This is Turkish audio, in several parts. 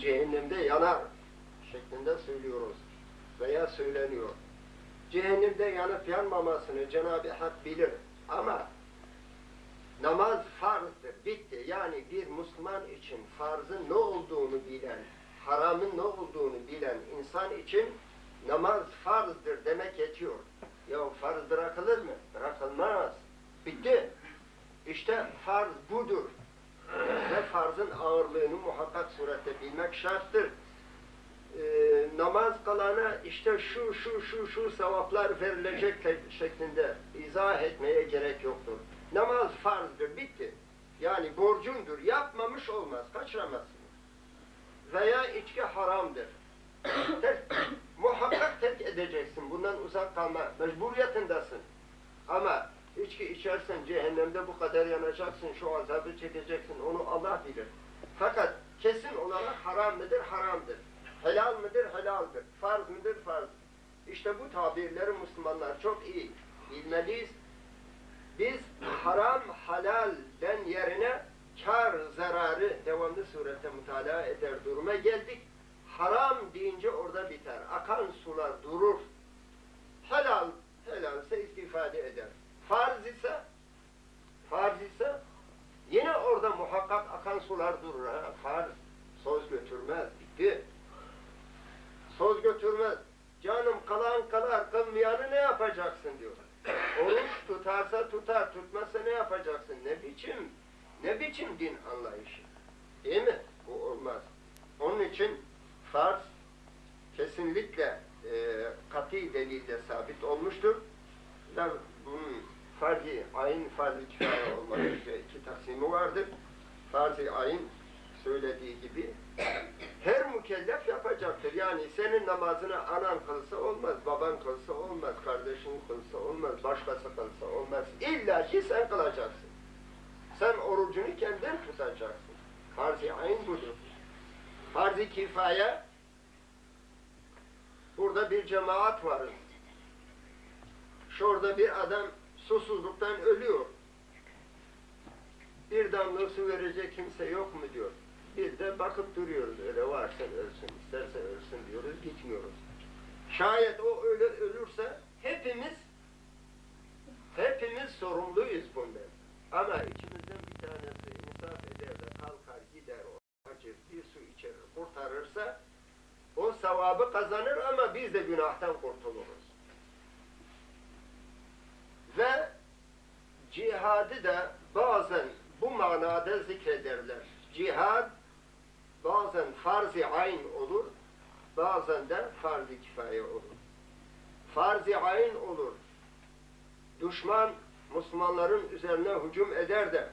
cehennemde yanar şeklinde söylüyoruz veya söyleniyor. Cehennemde yanıp yanmamasını Cenab-ı Hak bilir ama namaz farzdır, bitti. Yani bir Müslüman için farzın ne olduğunu bilen, haramın ne olduğunu bilen insan için namaz farzdır demek yetiyor. Ya farz bırakılır mı? Bırakılmaz. Bitti. İşte farz budur. Ve farzın ağırlığını muhakkak surette bilmek şarttır. Ee, namaz kalana işte şu şu şu şu sevaplar verilecek şeklinde izah etmeye gerek yoktur. Namaz farzdır, bitti. Yani borcundur, yapmamış olmaz, kaçıramazsın. Veya içki haramdır. Terk, muhakkak terk edeceksin, bundan uzak kalma mecburiyetindasın. Ama içki içersen cehennemde bu kadar yanacaksın, şu azabı çekeceksin, onu Allah bilir. Fakat kesin olarak haram mıdır? Haramdır. Helal mıdır? Helaldir. Farz mıdır? Farz. İşte bu tabirleri Müslümanlar çok iyi bilmeliyiz. Biz haram halalden yerine kar zararı devamlı surette mutalaa eder duruma geldik. Haram deyince orada biter. Akan sular durur. Helal, helalse istifade eder. Farz ise farz ise yine orada muhakkak akan sular durur. Ha? Farz söz götürmez. Bitti. Söz götürmez. Canım kalan kalar, kılmayanı ne yapacaksın diyor. Oruç tutarsa tutar, tutmazsa ne yapacaksın? Ne biçim, ne biçim din anlayışı? Değil mi? Bu olmaz. Onun için farz kesinlikle e, kat'i delille sabit olmuştur. Bunun farz-ı ayn, farz-ı kifaya olmak üzere iki taksimi vardır. Farz-ı ayn söylediği gibi her mükellef yapacaktır. Yani senin namazını anan kılsa olmaz, baban kılsa olmaz, kardeşin kılsa olmaz, başkası kılsa olmaz. İlla ki sen kılacaksın. Sen orucunu kendin tutacaksın. Farz-ı ayn budur. Farz-ı kifaya burada bir cemaat varız. Şurada bir adam susuzluktan ölüyor. Bir damla su verecek kimse yok mu diyor. Biz de bakıp duruyoruz. Öyle varsa ölsün, isterse ölsün diyoruz, gitmiyoruz. Şayet o öyle ölürse hepimiz hepimiz sorumluyuz bundan. Ama içimizden bir tanesi insaf eder de kalkar gider o acır bir su içerir kurtarırsa o sevabı kazanır ama biz de günahtan kurtuluruz. Ve cihadı da bazen manada zikrederler. Cihad bazen farz-ı ayn olur, bazen de farz-ı kifaye olur. Farz-ı ayn olur. Düşman Müslümanların üzerine hücum eder de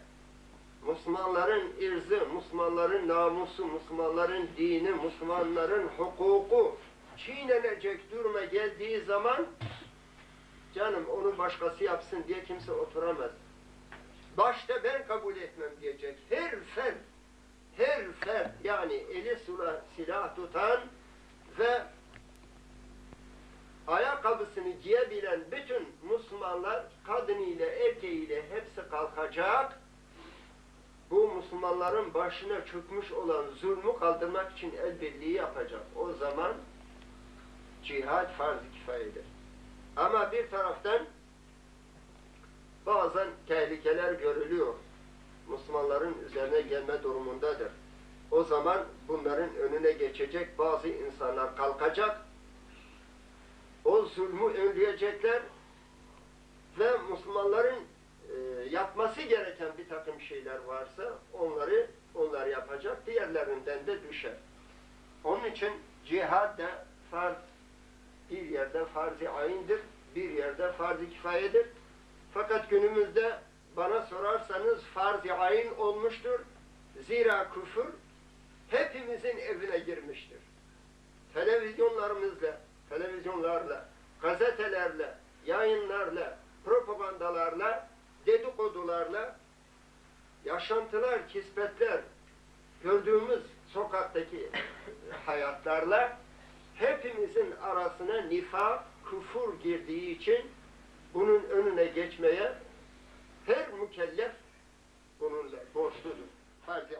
Müslümanların irzı, Müslümanların namusu, Müslümanların dini, Müslümanların hukuku çiğnenecek duruma geldiği zaman canım onu başkası yapsın diye kimse oturamaz. Başta ben kabul etmem diyecek. Her fert, her fert yani eli silah, silah tutan ve ayakkabısını giyebilen bütün Müslümanlar kadınıyla erkeğiyle hepsi kalkacak. Bu Müslümanların başına çökmüş olan zulmü kaldırmak için el birliği yapacak. O zaman cihad farz-ı kifayedir. Ama bir taraftan bazen tehlikeler görülüyor. Müslümanların üzerine gelme durumundadır. O zaman bunların önüne geçecek bazı insanlar kalkacak. O zulmü önleyecekler ve Müslümanların e, yapması gereken bir takım şeyler varsa onları onlar yapacak, diğerlerinden de düşer. Onun için cihad da farz bir yerde farz-ı ayindir, bir yerde farz-ı kifayedir. Fakat günümüzde bana sorarsanız farz-ı ayin olmuştur. Zira küfür hepimizin evine girmiştir. Televizyonlarımızla, televizyonlarla, gazetelerle, yayınlarla, propagandalarla, dedikodularla, yaşantılar, kisbetler, gördüğümüz sokaktaki hayatlarla hepimizin arasına nifak, küfür girdiği için bunun önüne geçmeye her mükellef bununla borçludur. Farz-ı